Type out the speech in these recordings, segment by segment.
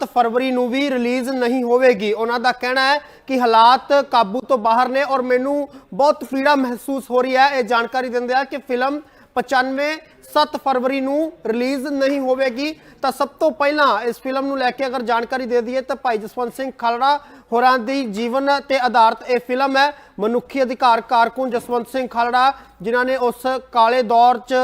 7 ਫਰਵਰੀ ਨੂੰ ਵੀ ਰਿਲੀਜ਼ ਨਹੀਂ ਹੋਵੇਗੀ। ਉਹਨਾਂ ਦਾ ਕਹਿਣਾ ਹੈ ਕਿ ਹਾਲਾਤ ਕਾਬੂ ਤੋਂ ਬਾਹਰ ਨੇ ਔਰ ਮੈਨੂੰ ਬਹੁਤ ਪੀੜਾ ਮਹਿਸੂਸ ਹੋ ਰਹੀ ਹੈ। ਇਹ ਜਾਣਕਾਰੀ ਦਿੰਦੇ ਆ ਕਿ ਫਿਲਮ 95 7 ਫਰਵਰੀ ਨੂੰ ਰਿਲੀਜ਼ ਨਹੀਂ ਹੋਵੇਗੀ। ਤਾਂ ਸਭ ਤੋਂ ਪਹਿਲਾਂ ਇਸ ਫਿਲਮ ਨੂੰ ਲੈ ਕੇ ਅਗਰ ਜਾਣਕਾਰੀ ਦੇ ਦਈਏ ਤਾਂ ਭਾਈ ਜਸਵੰਤ ਸਿੰਘ ਖਾਲੜਾ ਹੋਰਾਂ ਦੀ ਜੀਵਨ ਤੇ ਆਧਾਰਿਤ ਇਹ ਫਿਲਮ ਹੈ। ਮਨੁੱਖੀ ਅਧਿਕਾਰ ਕਾਰਕੁਨ ਜਸਵੰਤ ਸਿੰਘ ਖਾਲੜਾ, ਜਿਨ੍ਹਾਂ ਨੇ ਉਸ ਕਾਲੇ ਦੌਰ 'ਚ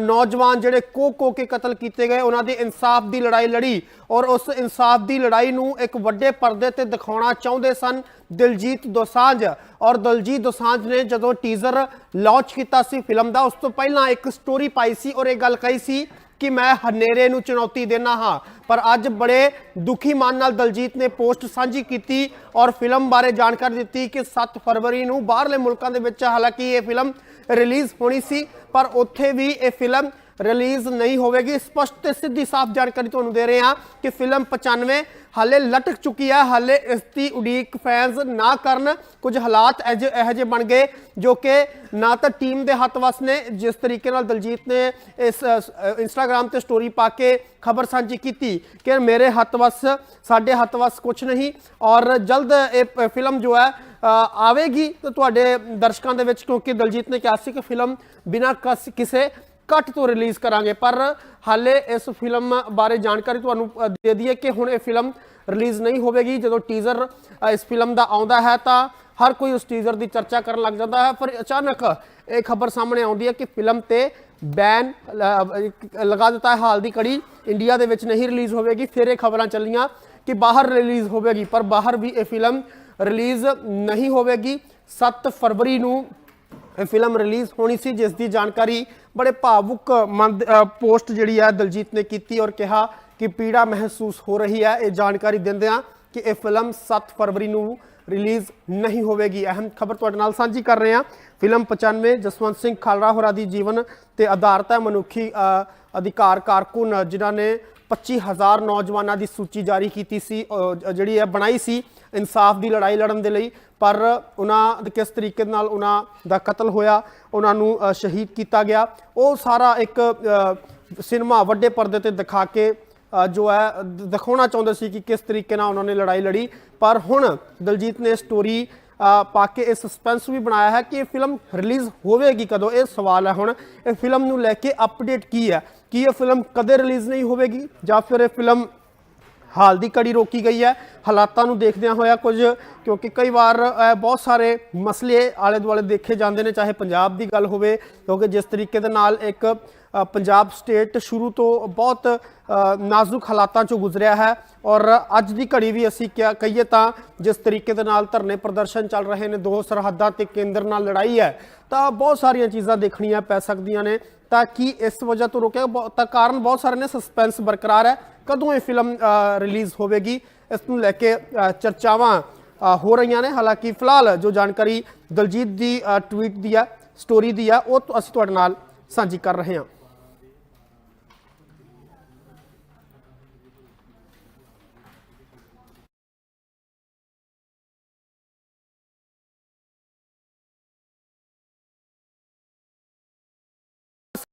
ਨੌਜਵਾਨ ਜਿਹੜੇ ਕੋ ਕੋ ਕੇ ਕਤਲ ਕੀਤੇ ਗਏ, ਉਹਨਾਂ ਦੀ ਇਨਸਾਫ ਦੀ ਲੜਾਈ ਲੜੀ ਔਰ ਉਸ ਇਨਸਾਫ ਦੀ ਲੜਾਈ ਨੂੰ ਇੱਕ ਵੱਡੇ ਪਰਦੇ ਤੇ ਦਿਖਾਉਣਾ ਚਾਹੁੰਦੇ ਸਨ ਦਿਲਜੀਤ ਦੋਸਾਂਝ ਔਰ ਦਿਲਜੀਤ ਦੋਸਾਂਝ ਨੇ ਜਦੋਂ ਟੀਜ਼ਰ ਲਾਂਚ ਕੀਤਾ ਸੀ ਫਿਲਮ ਦਾ, ਉਸ ਤੋਂ ਪਹਿਲਾਂ ਇੱਕ ਸਟੋਰੀ ਪਾਈ ਸੀ ਔਰ ਇਹ ਗੱਲ ਕਹੀ ਸੀ ਕਿ ਮੈਂ ਹਨੇਰੇ ਨੂੰ ਚੁਣੌਤੀ ਦੇਣਾ ਹਾਂ। ਪਰ ਅੱਜ ਬੜੇ ਦੁਖੀ ਮਨ ਨਾਲ ਦਲਜੀਤ ਨੇ ਪੋਸਟ ਸਾਂਝੀ ਕੀਤੀ ਔਰ ਫਿਲਮ ਬਾਰੇ ਜਾਣਕਾਰੀ ਦਿੱਤੀ ਕਿ 7 ਫਰਵਰੀ ਨੂੰ ਬਾਹਰਲੇ ਮੁਲਕਾਂ ਦੇ ਵਿੱਚ ਹਾਲਾਂਕਿ ਇਹ ਫਿਲਮ ਰਿਲੀਜ਼ ਹੋਣੀ ਸੀ, ਪਰ ਉੱਥੇ ਵੀ ਇਹ ਫਿਲਮ ਰਿਲੀਜ਼ ਨਹੀਂ ਹੋਵੇਗੀ। ਸਪਸ਼ਟ ਤੇ ਸਿੱਧੀ ਸਾਫ਼ ਜਾਣਕਾਰੀ ਤੁਹਾਨੂੰ ਦੇ ਰਹੇ ਹਾਂ ਕਿ ਫਿਲਮ 95 ਹਾਲੇ ਲਟਕ ਚੁੱਕੀ ਹੈ। ਹਾਲੇ ਇਸ ਦੀ ਉਡੀਕ ਫੈਨਸ ਨਾ ਕਰਨ ਕੁਝ ਹਾਲਾਤ ਇਹੋ ਜਿਹੇ- ਇਹੋ ਜਿਹੇ ਬਣ ਗਏ ਜੋ ਕਿ ਨਾ ਤਾਂ ਟੀਮ ਦੇ ਹੱਥ ਵਸ ਨੇ। ਜਿਸ ਤਰੀਕੇ ਨਾਲ ਦਲਜੀਤ ਨੇ ਇਸ ਇੰਸਟਾਗ੍ਰam ਤੇ ਸਟੋਰੀ ਪਾ ਕੇ ਖਬਰ ਸਾਂਝੀ ਕੀਤੀ ਕਿ ਮੇਰੇ ਹੱਥ ਵਸ, ਸਾਡੇ ਹੱਥ ਵਸ ਕੁਝ ਨਹੀਂ ਔਰ ਜਲਦ ਇਹ ਫਿਲਮ ਜੋ ਹੈ ਆਵੇਗੀ। ਤਾਂ ਤੁਹਾਡੇ ਦਰਸ਼ਕਾਂ ਦੇ ਵਿੱਚ ਕਿਉਂਕਿ ਦਲਜੀਤ ਨੇ ਕਿਹਾ ਸੀ ਕਿ ਫਿਲਮ ਬਿਨਾਂ ਕਸ- ਕਿਸੇ ਕੱਟ ਤੋਂ ਰਿਲੀਜ਼ ਕਰਾਂਗੇ। ਪਰ ਹਾਲੇ ਇਸ ਫਿਲਮ ਬਾਰੇ ਜਾਣਕਾਰੀ ਤੁਹਾਨੂੰ ਦੇ ਦਈਏ ਕਿ ਹੁਣ ਇਹ ਫਿਲਮ ਰਿਲੀਜ਼ ਨਹੀਂ ਹੋਵੇਗੀ। ਜਦੋਂ ਟੀਜ਼ਰ ਇਸ ਫਿਲਮ ਦਾ ਆਉਂਦਾ ਹੈ ਤਾਂ ਹਰ ਕੋਈ ਉਸ ਟੀਜ਼ਰ ਦੀ ਚਰਚਾ ਕਰਨ ਲੱਗ ਜਾਂਦਾ ਹੈ। ਪਰ ਅਚਾਨਕ ਇਹ ਖਬਰ ਸਾਹਮਣੇ ਆਉਂਦੀ ਹੈ ਕਿ ਫਿਲਮ ਤੇ ਬੈਨ ਲਗਾ ਦਿੱਤਾ ਹੈ ਹਾਲ ਦੀ ਕੜੀ ਇੰਡੀਆ ਦੇ ਵਿੱਚ ਨਹੀਂ ਰਿਲੀਜ਼ ਹੋਵੇਗੀ। ਫਿਰ ਇਹ ਖਬਰਾਂ ਚੱਲੀਆਂ ਕਿ ਬਾਹਰ ਰਿਲੀਜ਼ ਹੋਵੇਗੀ। ਪਰ ਬਾਹਰ ਵੀ ਇਹ ਫਿਲਮ ਰਿਲੀਜ਼ ਨਹੀਂ ਹੋਵੇਗੀ। 7 ਫਰਵਰੀ ਨੂੰ ਇਹ ਫਿਲਮ ਰਿਲੀਜ਼ ਹੋਣੀ ਸੀ, ਜਿਸ ਦੀ ਜਾਣਕਾਰੀ ਬੜੇ ਭਾਵੁਕ ਮੰਦ- ਪੋਸਟ ਜਿਹੜੀ ਹੈ ਦਲਜੀਤ ਨੇ ਕੀਤੀ ਔਰ ਕਿਹਾ ਕਿ ਪੀੜਾ ਮਹਿਸੂਸ ਹੋ ਰਹੀ ਹੈ। ਇਹ ਜਾਣਕਾਰੀ ਦਿੰਦਿਆਂ ਕਿ ਇਹ ਫਿਲਮ 7 ਫਰਵਰੀ ਨੂੰ ਰਿਲੀਜ਼ ਨਹੀਂ ਹੋਵੇਗੀ। ਅਹਿਮ ਖਬਰ ਤੁਹਾਡੇ ਨਾਲ ਸਾਂਝੀ ਕਰ ਰਹੇ ਹਾਂ। ਫਿਲਮ 95 ਜਸਵੰਤ ਸਿੰਘ ਖਾਲੜਾ ਹੋਰਾਂ ਦੀ ਜੀਵਨ ਤੇ ਆਧਾਰਿਤ ਹੈ। ਮਨੁੱਖੀ ਅਧਿਕਾਰ ਕਾਰਕੁਨ ਜਿਨ੍ਹਾਂ ਨੇ 25000 ਨੌਜਵਾਨਾਂ ਦੀ ਸੂਚੀ ਜਾਰੀ ਕੀਤੀ ਸੀ ਜਿਹੜੀ ਹੈ ਬਣਾਈ ਸੀ। ਇਨਸਾਫ ਦੀ ਲੜਾਈ ਲੜਨ ਦੇ ਲਈ, ਪਰ ਉਹਨਾਂ ਦੇ ਕਿਸ ਤਰੀਕੇ ਨਾਲ ਉਹਨਾਂ ਦਾ ਕਤਲ ਹੋਇਆ, ਉਹਨਾਂ ਨੂੰ ਸ਼ਹੀਦ ਕੀਤਾ ਗਿਆ, ਉਹ ਸਾਰਾ ਇੱਕ ਸਿਨੇਮਾ ਵੱਡੇ ਪਰਦੇ ਤੇ ਦਿਖਾ ਕੇ ਜੋ ਹੈ ਦਿਖਾਉਣਾ ਚਾਹੁੰਦੇ ਸੀ ਕਿ ਕਿਸ ਤਰੀਕੇ ਨਾਲ ਉਹਨਾਂ ਨੇ ਲੜਾਈ ਲੜੀ, ਪਰ ਹੁਣ ਦਲਜੀਤ ਨੇ ਸਟੋਰੀ ਪਾ ਕੇ ਇਹ ਸਸਪੈਂਸ ਵੀ ਬਣਾਇਆ ਹੈ ਕਿ ਇਹ ਫਿਲਮ ਰਿਲੀਜ਼ ਹੋਵੇਗੀ ਕਦੋਂ, ਇਹ ਸਵਾਲ ਹੈ ਹੁਣ, ਇਹ ਫਿਲਮ ਨੂੰ ਲੈ ਕੇ ਅਪਡੇਟ ਕੀ ਹੈ? ਕੀ ਇਹ ਫਿਲਮ ਕਦੇ ਰਿਲੀਜ਼ ਨਹੀਂ ਹੋਵੇਗੀ ਜਾਂ ਫਿਰ ਇਹ ਫਿਲਮ ਹਾਲ ਦੀ ਕੜੀ ਰੋਕੀ ਗਈ ਹੈ। ਹਾਲਾਤਾਂ ਨੂੰ ਦੇਖਦਿਆਂ ਹੋਇਆ ਕੁਝ, ਕਿਉਂਕਿ ਕਈ ਵਾਰ ਬਹੁਤ ਸਾਰੇ ਮਸਲੇ ਆਲੇ ਦੁਆਲੇ ਦੇਖੇ ਜਾਂਦੇ ਨੇ, ਚਾਹੇ ਪੰਜਾਬ ਦੀ ਗੱਲ ਹੋਵੇ, ਕਿਉਂਕਿ ਜਿਸ ਤਰੀਕੇ ਦੇ ਨਾਲ ਇੱਕ ਪੰਜਾਬ ਸਟੇਟ ਸ਼ੁਰੂ ਤੋਂ ਬਹੁਤ ਨਾਜ਼ੁਕ ਹਾਲਾਤਾਂ ਚੋਂ ਗੁਜ਼ਰਿਆ ਹੈ ਔਰ ਅੱਜ ਦੀ ਘੜੀ ਵੀ ਅਸੀਂ ਕਿਆ ਕਹੀਏ ਤਾਂ ਜਿਸ ਤਰੀਕੇ ਦੇ ਨਾਲ ਧਰਨੇ ਪ੍ਰਦਰਸ਼ਨ ਚੱਲ ਰਹੇ ਨੇ, ਦੋ ਸਰਹੱਦਾਂ ਤੇ ਕੇਂਦਰ ਨਾਲ ਲੜਾਈ ਹੈ, ਤਾਂ ਬਹੁਤ ਸਾਰੀਆਂ ਚੀਜ਼ਾਂ ਦੇਖਣੀਆਂ ਪੈ ਸਕਦੀਆਂ ਨੇ। ਤਾਂ ਕੀ ਇਸ ਵਜ੍ਹਾ ਤੋਂ ਰੁਕਿਆ? ਬਹੁ- ਤਾਂ ਕਾਰਨ ਬਹੁਤ ਸਾਰੇ ਨੇ, ਸਸਪੈਂਸ ਬਰਕਰਾਰ ਹੈ। ਕਦੋਂ ਇਹ ਫਿਲਮ ਰਿਲੀਜ਼ ਹੋਵੇਗੀ? ਇਸ ਨੂੰ ਲੈ ਕੇ ਚਰਚਾਵਾਂ ਹੋ ਰਹੀਆਂ ਨੇ। ਹਾਲਾਂਕਿ ਫਿਲਹਾਲ ਜੋ ਜਾਣਕਾਰੀ ਦਲਜੀਤ ਦੀ ਟਵੀਟ ਦੀ ਆ ਸਟੋਰੀ ਦੀ ਆ ਉਹ ਅਸੀਂ ਤੁਹਾਡੇ ਨਾਲ ਸਾਂਝੀ ਕਰ ਰਹੇ ਹਾਂ।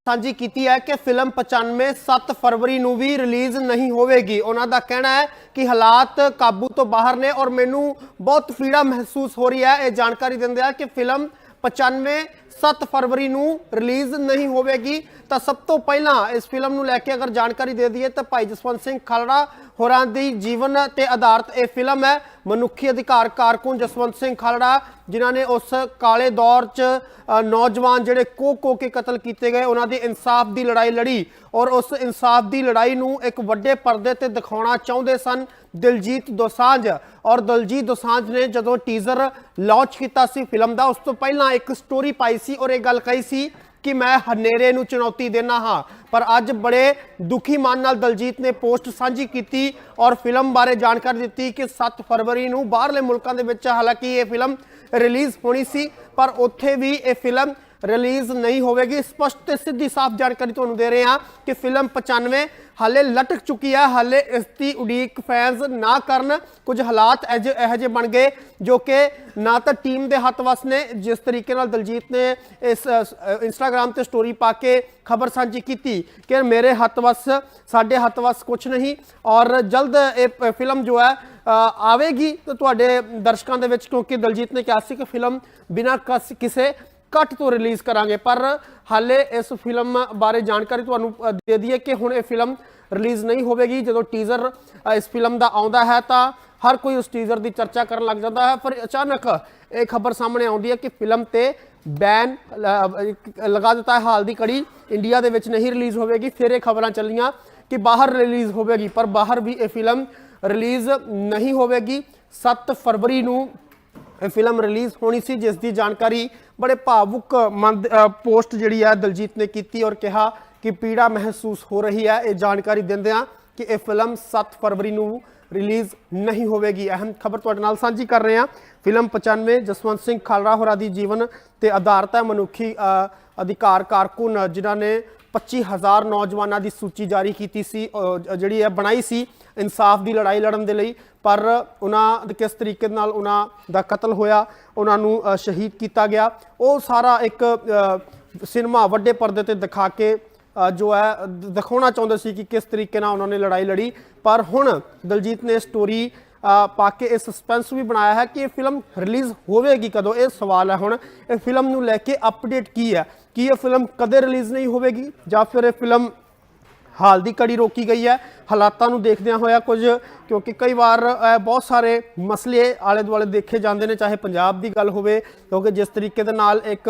ਸਾਂਝੀ ਕੀਤੀ ਹੈ ਕਿ ਫਿਲਮ 95 7 ਫਰਵਰੀ ਨੂੰ ਵੀ ਰਿਲੀਜ਼ ਨਹੀਂ ਹੋਵੇਗੀ। ਉਹਨਾਂ ਦਾ ਕਹਿਣਾ ਹੈ ਕਿ ਹਾਲਾਤ ਕਾਬੂ ਤੋਂ ਬਾਹਰ ਨੇ ਔਰ ਮੈਨੂੰ ਬਹੁਤ ਫੀੜਾ ਮਹਿਸੂਸ ਹੋ ਰਹੀ ਹੈ। ਇਹ ਜਾਣਕਾਰੀ ਦਿੰਦੇ ਆ ਕਿ ਫਿਲਮ 95 7 ਫਰਵਰੀ ਨੂੰ ਰਿਲੀਜ਼ ਨਹੀਂ ਹੋਵੇਗੀ। ਤਾਂ ਸਭ ਤੋਂ ਪਹਿਲਾਂ ਇਸ ਫਿਲਮ ਨੂੰ ਲੈ ਕੇ ਅਗਰ ਜਾਣਕਾਰੀ ਦੇ ਦਈਏ ਤਾਂ ਭਾਈ ਜਸਵੰਤ ਸਿੰਘ ਖਾਲੜਾ ਹੋਰਾਂ ਦੀ ਜੀਵਨ ਤੇ ਆਧਾਰਿਤ ਇਹ ਫਿਲਮ ਹੈ। ਮਨੁੱਖੀ ਅਧਿਕਾਰ ਕਾਰਕੁਨ ਜਸਵੰਤ ਸਿੰਘ ਖਾਲੜਾ, ਜਿਨ੍ਹਾਂ ਨੇ ਉਸ ਕਾਲੇ ਦੌਰ 'ਚ ਨੌਜਵਾਨ ਜਿਹੜੇ ਕੋ ਕੋ ਕੇ ਕਤਲ ਕੀਤੇ ਗਏ, ਉਹਨਾਂ ਦੀ ਇਨਸਾਫ ਦੀ ਲੜਾਈ ਲੜੀ ਔਰ ਉਸ ਇਨਸਾਫ ਦੀ ਲੜਾਈ ਨੂੰ ਇੱਕ ਵੱਡੇ ਪਰਦੇ ਤੇ ਦਿਖਾਉਣਾ ਚਾਹੁੰਦੇ ਸਨ ਦਿਲਜੀਤ ਦੋਸਾਂਝ। ਔਰ ਦਿਲਜੀਤ ਦੋਸਾਂਝ ਨੇ ਜਦੋਂ ਟੀਜ਼ਰ ਲਾਂਚ ਕੀਤਾ ਸੀ ਫਿਲਮ ਦਾ, ਉਸ ਤੋਂ ਪਹਿਲਾਂ ਇੱਕ ਸਟੋਰੀ ਪਾਈ ਸੀ ਔਰ ਇਹ ਗੱਲ ਕਹੀ ਸੀ ਕਿ ਮੈਂ ਹਨੇਰੇ ਨੂੰ ਚੁਣੌਤੀ ਦੇਣਾ ਹਾਂ। ਪਰ ਅੱਜ ਬੜੇ ਦੁਖੀ ਮਨ ਨਾਲ ਦਲਜੀਤ ਨੇ ਪੋਸਟ ਸਾਂਝੀ ਕੀਤੀ ਔਰ ਫਿਲਮ ਬਾਰੇ ਜਾਣਕਾਰੀ ਦਿੱਤੀ ਕਿ 7 ਫਰਵਰੀ ਨੂੰ ਬਾਹਰਲੇ ਮੁਲਕਾਂ ਦੇ ਵਿੱਚ ਹਾਲਾਂਕਿ ਇਹ ਫਿਲਮ ਰਿਲੀਜ਼ ਹੋਣੀ ਸੀ, ਪਰ ਉੱਥੇ ਵੀ ਇਹ ਫਿਲਮ ਰਿਲੀਜ਼ ਨਹੀਂ ਹੋਵੇਗੀ। ਸਪਸ਼ਟ ਤੇ ਸਿੱਧੀ ਸਾਫ਼ ਜਾਣਕਾਰੀ ਤੁਹਾਨੂੰ ਦੇ ਰਹੇ ਹਾਂ ਕਿ ਫਿਲਮ 95 ਹਾਲੇ ਲਟਕ ਚੁੱਕੀ ਹੈ। ਹਾਲੇ ਇਸ ਦੀ ਉਡੀਕ ਫੈਨਸ ਨਾ ਕਰਨ ਕੁਝ ਹਾਲਾਤ ਇਹੋ ਜਿਹੇ- ਇਹੋ ਜਿਹੇ ਬਣ ਗਏ, ਜੋ ਕਿ ਨਾ ਤਾਂ ਟੀਮ ਦੇ ਹੱਥ ਵਸ ਨੇ। ਜਿਸ ਤਰੀਕੇ ਨਾਲ ਦਲਜੀਤ ਨੇ ਇਸ ਇੰਸਟਾਗ੍ਰam ਤੇ ਸਟੋਰੀ ਪਾ ਕੇ ਖਬਰ ਸਾਂਝੀ ਕੀਤੀ ਕਿ ਮੇਰੇ ਹੱਥ ਵਸ, ਸਾਡੇ ਹੱਥ ਵਸ ਕੁਝ ਨਹੀਂ। ਔਰ ਜਲਦ ਇਹ ਫਿਲਮ ਜੋ ਹੈ ਆਵੇਗੀ। ਤਾਂ ਤੁਹਾਡੇ ਦਰਸ਼ਕਾਂ ਦੇ ਵਿੱਚ ਕਿਉਂਕਿ ਦਲਜੀਤ ਨੇ ਕਿਹਾ ਸੀ ਕਿ ਫਿਲਮ ਬਿਨਾਂ ਕਸ- ਕਿਸੇ ਕੱਟ ਤੋਂ ਰਿਲੀਜ਼ ਕਰਾਂਗੇ। ਪਰ ਹਾਲੇ ਇਸ ਫਿਲਮ ਬਾਰੇ ਜਾਣਕਾਰੀ ਤੁਹਾਨੂੰ ਦੇ ਦਈਏ ਕਿ ਹੁਣ ਇਹ ਫਿਲਮ ਰਿਲੀਜ਼ ਨਹੀਂ ਹੋਵੇਗੀ। ਜਦੋਂ ਟੀਜ਼ਰ ਇਸ ਫਿਲਮ ਦਾ ਆਉਂਦਾ ਹੈ ਤਾਂ ਹਰ ਕੋਈ ਉਸ ਟੀਜ਼ਰ ਦੀ ਚਰਚਾ ਕਰਨ ਲੱਗ ਜਾਂਦਾ ਹੈ। ਪਰ ਅਚਾਨਕ ਇਹ ਖਬਰ ਸਾਹਮਣੇ ਆਉਂਦੀ ਹੈ ਕਿ ਫਿਲਮ ਤੇ ਬੈਨ ਲਗਾ ਦਿੱਤਾ ਹੈ ਹਾਲ ਦੀ ਕੜੀ ਇੰਡੀਆ ਦੇ ਵਿੱਚ ਨਹੀਂ ਰਿਲੀਜ਼ ਹੋਵੇਗੀ। ਫਿਰ ਇਹ ਖਬਰਾਂ ਚੱਲੀਆਂ ਕਿ ਬਾਹਰ ਰਿਲੀਜ਼ ਹੋਵੇਗੀ। ਪਰ ਬਾਹਰ ਵੀ ਇਹ ਫਿਲਮ ਰਿਲੀਜ਼ ਨਹੀਂ ਹੋਵੇਗੀ। 7 ਫਰਵਰੀ ਨੂੰ ਇਹ ਫਿਲਮ ਰਿਲੀਜ਼ ਹੋਣੀ ਸੀ, ਜਿਸ ਦੀ ਜਾਣਕਾਰੀ ਬੜੇ ਭਾਵੁਕ ਮੰਦ ਪੋਸਟ ਜਿਹੜੀ ਹੈ ਦਲਜੀਤ ਨੇ ਕੀਤੀ ਔਰ ਕਿਹਾ ਕਿ ਪੀੜਾ ਮਹਿਸੂਸ ਹੋ ਰਹੀ ਹੈ। ਇਹ ਜਾਣਕਾਰੀ ਦਿੰਦਿਆਂ ਕਿ ਇਹ ਫਿਲਮ 7 ਫਰਵਰੀ ਨੂੰ ਰਿਲੀਜ਼ ਨਹੀਂ ਹੋਵੇਗੀ। ਅਹਿਮ ਖਬਰ ਤੁਹਾਡੇ ਨਾਲ ਸਾਂਝੀ ਕਰ ਰਹੇ ਹਾਂ। ਫਿਲਮ 95 ਜਸਵੰਤ ਸਿੰਘ ਖਾਲੜਾ ਹੋਰਾਂ ਦੀ ਜੀਵਨ ਤੇ ਆਧਾਰਿਤ ਹੈ। ਮਨੁੱਖੀ ਅਧਿਕਾਰ ਕਾਰਕੁਨ, ਜਿਨ੍ਹਾਂ ਨੇ 25000 ਨੌਜਵਾਨਾਂ ਦੀ ਸੂਚੀ ਜਾਰੀ ਕੀਤੀ ਸੀ ਜਿਹੜੀ ਹੈ ਬਣਾਈ ਸੀ। ਇਨਸਾਫ ਦੀ ਲੜਾਈ ਲੜਨ ਦੇ ਲਈ, ਪਰ ਉਹਨਾਂ ਦੇ ਕਿਸ ਤਰੀਕੇ ਨਾਲ ਉਹਨਾਂ ਦਾ ਕਤਲ ਹੋਇਆ, ਉਹਨਾਂ ਨੂੰ ਸ਼ਹੀਦ ਕੀਤਾ ਗਿਆ। ਉਹ ਸਾਰਾ ਇੱਕ ਸਿਨੇਮਾ ਵੱਡੇ ਪਰਦੇ ਤੇ ਦਿਖਾ ਕੇ ਜੋ ਹੈ ਦਿਖਾਉਣਾ ਚਾਹੁੰਦੇ ਸੀ ਕਿ ਕਿਸ ਤਰੀਕੇ ਨਾਲ ਉਹਨਾਂ ਨੇ ਲੜਾਈ ਲੜੀ। ਪਰ ਹੁਣ ਦਲਜੀਤ ਨੇ ਸਟੋਰੀ ਪਾ ਕੇ ਇਹ ਸਸਪੈਂਸ ਵੀ ਬਣਾਇਆ ਹੈ ਕਿ ਇਹ ਫਿਲਮ ਰਿਲੀਜ਼ ਹੋਵੇਗੀ ਕਦੋਂ, ਇਹ ਸਵਾਲ ਹੈ ਹੁਣ। ਇਹ ਫਿਲਮ ਨੂੰ ਲੈ ਕੇ ਅਪਡੇਟ ਕੀ ਹੈ? ਕਿ ਇਹ ਫਿਲਮ ਕਦੇ ਰਿਲੀਜ਼ ਨਹੀਂ ਹੋਵੇਗੀ ਜਾਂ ਫਿਰ ਇਹ ਫਿਲਮ ਹਾਲ ਦੀ ਕੜੀ ਰੋਕੀ ਗਈ ਹੈ। ਹਾਲਾਤਾਂ ਨੂੰ ਦੇਖਦਿਆਂ ਹੋਇਆ ਕੁਝ ਕਿਉਂਕਿ ਕਈ ਵਾਰ ਬਹੁਤ ਸਾਰੇ ਮਸਲੇ ਆਲੇ ਦੁਆਲੇ ਦੇਖੇ ਜਾਂਦੇ ਨੇ ਚਾਹੇ ਪੰਜਾਬ ਦੀ ਗੱਲ ਹੋਵੇ ਕਿਉਂਕਿ ਜਿਸ ਤਰੀਕੇ ਦੇ ਨਾਲ ਇੱਕ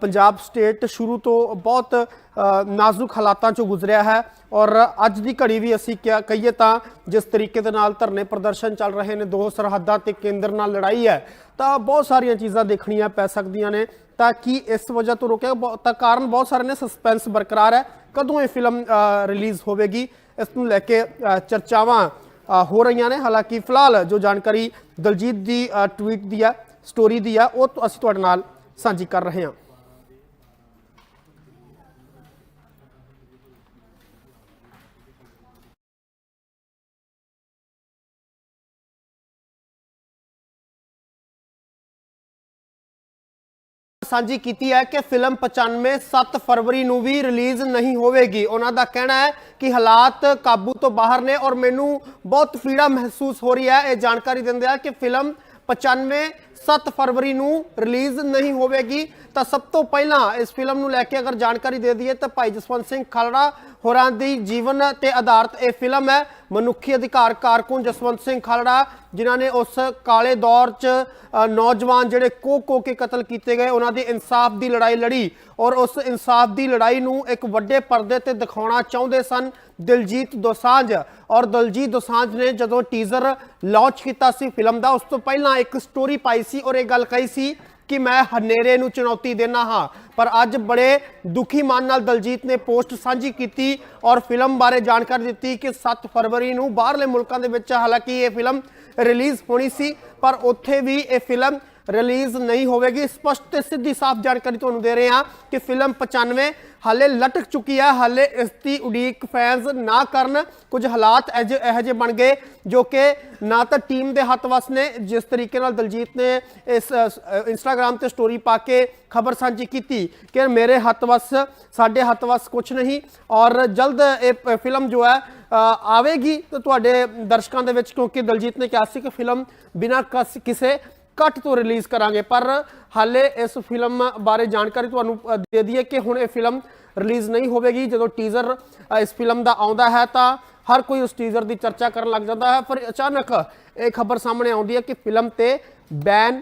ਪੰਜਾਬ ਸਟੇਟ ਸ਼ੁਰੂ ਤੋਂ ਬਹੁਤ ਅ, ਨਾਜ਼ੁਕ ਹਾਲਾਤਾਂ ਚੋਂ ਗੁਜ਼ਰਿਆ ਹੈ ਔਰ ਅੱਜ ਦੀ ਘੜੀ ਵੀ ਅਸੀਂ ਕਿਹਾ ਕਹੀਏ ਤਾਂ ਜਿਸ ਤਰੀਕੇ ਦੇ ਨਾਲ ਧਰਨੇ ਪ੍ਰਦਰਸ਼ਨ ਚੱਲ ਰਹੇ ਨੇ ਦੋ ਸਰਹੱਦਾਂ ਤੇ ਕੇਂਦਰ ਨਾਲ ਲੜਾਈ ਹੈ ਤਾਂ ਬਹੁਤ ਸਾਰੀਆਂ ਚੀਜ਼ਾਂ ਦੇਖਣੀਆਂ ਪੈ ਸਕਦੀਆਂ ਨੇ ਤਾਂ ਕੀ ਇਸ ਵਜ੍ਹਾ ਤੋਂ ਰੋਕਿਆ ਬਹੁ- ਤਾਂ ਕਾਰਨ ਬਹੁਤ ਸਾਰੇ ਨੇ ਸਸਪੈਂਸ ਬਰਕਰਾਰ ਹੈ। ਕਦੋਂ ਇਹ ਫਿਲਮ ਰਿਲੀਜ਼ ਹੋਵੇਗੀ, ਇਸ ਨੂੰ ਲੈ ਕੇ ਚਰਚਾਵਾਂ ਹੋ ਰਹੀਆਂ ਨੇ। ਹਾਲਾਂਕਿ ਫਿਲਹਾਲ ਜੋ ਜਾਣਕਾਰੀ ਦਲਜੀਤ ਦੀ ਟਵੀਟ ਦੀ ਆ ਸਟੋਰੀ ਦੀ ਆ, ਉਹ ਅਸੀਂ ਤੁਹਾਡੇ ਨਾਲ ਸਾਂਝੀ ਕਰ ਰਹੇ ਹਾਂ। ਸਾਂਝੀ ਕੀਤੀ ਹੈ ਕਿ ਫਿਲਮ 95 7 ਫਰਵਰੀ ਨੂੰ ਵੀ ਰਿਲੀਜ਼ ਨਹੀਂ ਹੋਵੇਗੀ। ਉਹਨਾਂ ਦਾ ਕਹਿਣਾ ਹੈ ਕਿ ਹਾਲਾਤ ਕਾਬੂ ਤੋਂ ਬਾਹਰ ਨੇ ਔਰ ਮੈਨੂੰ ਬਹੁਤ ਪੀੜਾ ਮਹਿਸੂਸ ਹੋ ਰਹੀ ਹੈ। ਇਹ ਜਾਣਕਾਰੀ ਦਿੰਦੇ ਆ ਕਿ ਫਿਲਮ 95 7 ਫਰਵਰੀ ਨੂੰ ਰਿਲੀਜ਼ ਨਹੀਂ ਹੋਵੇਗੀ। ਤਾਂ ਸਭ ਤੋਂ ਪਹਿਲਾਂ ਇਸ ਫਿਲਮ ਨੂੰ ਲੈ ਕੇ ਅਗਰ ਜਾਣਕਾਰੀ ਦੇ ਦਈਏ ਤਾਂ ਭਾਈ ਜਸਵੰਤ ਸਿੰਘ ਖਾਲੜਾ ਹੋਰਾਂ ਦੀ ਜੀਵਨ ਤੇ ਆਧਾਰਿਤ ਇਹ ਫਿਲਮ ਹੈ। ਮਨੁੱਖੀ ਅਧਿਕਾਰ ਕਾਰਕੁਨ ਜਸਵੰਤ ਸਿੰਘ ਖਾਲੜਾ, ਜਿਨ੍ਹਾਂ ਨੇ ਉਸ ਕਾਲੇ ਦੌਰ 'ਚ ਨੌਜਵਾਨ ਜਿਹੜੇ ਕੋ ਕੋ ਕੇ ਕਤਲ ਕੀਤੇ ਗਏ, ਉਹਨਾਂ ਦੀ ਇਨਸਾਫ ਦੀ ਲੜਾਈ ਲੜੀ ਔਰ ਉਸ ਇਨਸਾਫ ਦੀ ਲੜਾਈ ਨੂੰ ਇੱਕ ਵੱਡੇ ਪਰਦੇ ਤੇ ਦਿਖਾਉਣਾ ਚਾਹੁੰਦੇ ਸਨ ਦਿਲਜੀਤ ਦੋਸਾਂਝ ਔਰ ਦਿਲਜੀਤ ਦੋਸਾਂਝ ਨੇ ਜਦੋਂ ਟੀਜ਼ਰ ਲਾਂਚ ਕੀਤਾ ਸੀ ਫਿਲਮ ਦਾ, ਉਸ ਤੋਂ ਪਹਿਲਾਂ ਇੱਕ ਸਟੋਰੀ ਪਾਈ ਸੀ ਔਰ ਇਹ ਗੱਲ ਕਹੀ ਸੀ ਕਿ ਮੈਂ ਹਨੇਰੇ ਨੂੰ ਚੁਣੌਤੀ ਦੇਣਾ ਹਾਂ। ਪਰ ਅੱਜ ਬੜੇ ਦੁਖੀ ਮਨ ਨਾਲ ਦਲਜੀਤ ਨੇ ਪੋਸਟ ਸਾਂਝੀ ਕੀਤੀ ਔਰ ਫਿਲਮ ਬਾਰੇ ਜਾਣਕਾਰੀ ਦਿੱਤੀ ਕਿ 7 ਫਰਵਰੀ ਨੂੰ ਬਾਹਰਲੇ ਮੁਲਕਾਂ ਦੇ ਵਿੱਚ ਹਾਲਾਂਕਿ ਇਹ ਫਿਲਮ ਰਿਲੀਜ਼ ਹੋਣੀ ਸੀ, ਪਰ ਉੱਥੇ ਵੀ ਇਹ ਫਿਲਮ ਰਿਲੀਜ਼ ਨਹੀਂ ਹੋਵੇਗੀ। ਸਪਸ਼ਟ ਤੇ ਸਿੱਧੀ ਸਾਫ਼ ਜਾਣਕਾਰੀ ਤੁਹਾਨੂੰ ਦੇ ਰਹੇ ਹਾਂ ਕਿ ਫਿਲਮ 95 ਹਾਲੇ ਲਟਕ ਚੁੱਕੀ ਹੈ। ਹਾਲੇ ਇਸ ਦੀ ਉਡੀਕ ਫੈਨਸ ਨਾ ਕਰਨ ਕੁਝ ਹਾਲਾਤ ਇਹੋ ਜਿਹੇ- ਇਹੋ ਜਿਹੇ ਬਣ ਗਏ, ਜੋ ਕਿ ਨਾ ਤਾਂ ਟੀਮ ਦੇ ਹੱਥ ਵਸ ਨੇ। ਜਿਸ ਤਰੀਕੇ ਨਾਲ ਦਲਜੀਤ ਨੇ ਇਸ ਇੰਸਟਾਗ੍ਰam ਤੇ ਸਟੋਰੀ ਪਾ ਕੇ ਖਬਰ ਸਾਂਝੀ ਕੀਤੀ ਕਿ ਮੇਰੇ ਹੱਥ ਵਸ, ਸਾਡੇ ਹੱਥ ਵਸ ਕੁਝ ਨਹੀਂ। ਔਰ ਜਲਦ ਇਹ ਫਿਲਮ ਜੋ ਹੈ ਆਵੇਗੀ। ਤਾਂ ਤੁਹਾਡੇ ਦਰਸ਼ਕਾਂ ਦੇ ਵਿੱਚ ਕਿਉਂਕਿ ਦਲਜੀਤ ਨੇ ਕਿਹਾ ਸੀ ਕਿ ਫਿਲਮ ਬਿਨਾਂ ਕਸ- ਕਿਸੇ ਕੱਟ ਤੋਂ ਰਿਲੀਜ਼ ਕਰਾਂਗੇ। ਪਰ ਹਾਲੇ ਇਸ ਫਿਲਮ ਬਾਰੇ ਜਾਣਕਾਰੀ ਤੁਹਾਨੂੰ ਦੇ ਦਈਏ ਕਿ ਹੁਣ ਇਹ ਫਿਲਮ ਰਿਲੀਜ਼ ਨਹੀਂ ਹੋਵੇਗੀ। ਜਦੋਂ ਟੀਜ਼ਰ ਇਸ ਫਿਲਮ ਦਾ ਆਉਂਦਾ ਹੈ ਤਾਂ ਹਰ ਕੋਈ ਉਸ ਟੀਜ਼ਰ ਦੀ ਚਰਚਾ ਕਰਨ ਲੱਗ ਜਾਂਦਾ ਹੈ। ਪਰ ਅਚਾਨਕ ਇਹ ਖਬਰ ਸਾਹਮਣੇ ਆਉਂਦੀ ਹੈ ਕਿ ਫਿਲਮ ਤੇ ਬੈਨ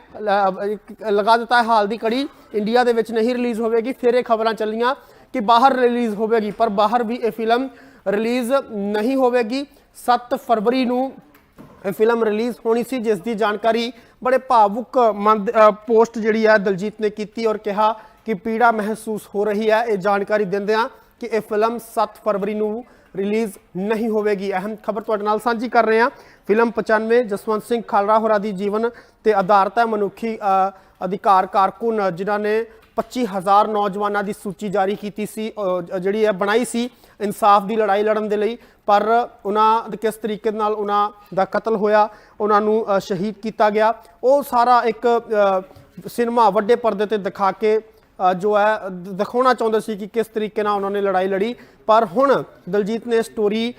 ਲਗਾ ਦਿੱਤਾ ਹੈ ਹਾਲ ਦੀ ਕੜੀ ਇੰਡੀਆ ਦੇ ਵਿੱਚ ਨਹੀਂ ਰਿਲੀਜ਼ ਹੋਵੇਗੀ। ਫਿਰ ਇਹ ਖਬਰਾਂ ਚੱਲੀਆਂ ਕਿ ਬਾਹਰ ਰਿਲੀਜ਼ ਹੋਵੇਗੀ। ਪਰ ਬਾਹਰ ਵੀ ਇਹ ਫਿਲਮ ਰਿਲੀਜ਼ ਨਹੀਂ ਹੋਵੇਗੀ। 7 ਫਰਵਰੀ ਨੂੰ ਇਹ ਫਿਲਮ ਰਿਲੀਜ਼ ਹੋਣੀ ਸੀ, ਜਿਸ ਦੀ ਜਾਣਕਾਰੀ ਬੜੇ ਭਾਵੁਕ ਮੰਦ ਪੋਸਟ ਜਿਹੜੀ ਹੈ ਦਲਜੀਤ ਨੇ ਕੀਤੀ ਔਰ ਕਿਹਾ ਕਿ ਪੀੜਾ ਮਹਿਸੂਸ ਹੋ ਰਹੀ ਹੈ। ਇਹ ਜਾਣਕਾਰੀ ਦਿੰਦਿਆਂ ਕਿ ਇਹ ਫਿਲਮ 7 ਫਰਵਰੀ ਨੂੰ ਰਿਲੀਜ਼ ਨਹੀਂ ਹੋਵੇਗੀ। ਅਹਿਮ ਖਬਰ ਤੁਹਾਡੇ ਨਾਲ ਸਾਂਝੀ ਕਰ ਰਹੇ ਹਾਂ। ਫਿਲਮ 95 ਜਸਵੰਤ ਸਿੰਘ ਖਾਲੜਾ ਹੋਰਾਂ ਦੀ ਜੀਵਨ ਤੇ ਆਧਾਰਿਤ ਹੈ। ਮਨੁੱਖੀ ਅਧਿਕਾਰ ਕਾਰਕੁਨ, ਜਿਨ੍ਹਾਂ ਨੇ 25000 ਨੌਜਵਾਨਾਂ ਦੀ ਸੂਚੀ ਜਾਰੀ ਕੀਤੀ ਸੀ ਜਿਹੜੀ ਹੈ ਬਣਾਈ ਸੀ ਇਨਸਾਫ ਦੀ ਲੜਾਈ ਲੜਨ ਦੇ ਲਈ। ਪਰ ਉਹਨਾਂ ਦੇ ਕਿਸ ਤਰੀਕੇ ਨਾਲ ਉਹਨਾਂ ਦਾ ਕਤਲ ਹੋਇਆ, ਉਹਨਾਂ ਨੂੰ ਸ਼ਹੀਦ ਕੀਤਾ ਗਿਆ, ਉਹ ਸਾਰਾ ਇੱਕ ਸਿਨੇਮਾ ਵੱਡੇ ਪਰਦੇ ਤੇ ਦਿਖਾ ਕੇ ਜੋ ਹੈ, ਦਿਖਾਉਣਾ ਚਾਹੁੰਦੇ ਸੀ ਕਿ ਕਿਸ ਤਰੀਕੇ ਨਾਲ ਉਹਨਾਂ ਨੇ ਲੜਾਈ ਲੜੀ। ਪਰ ਹੁਣ ਦਲਜੀਤ ਨੇ ਸਟੋਰੀ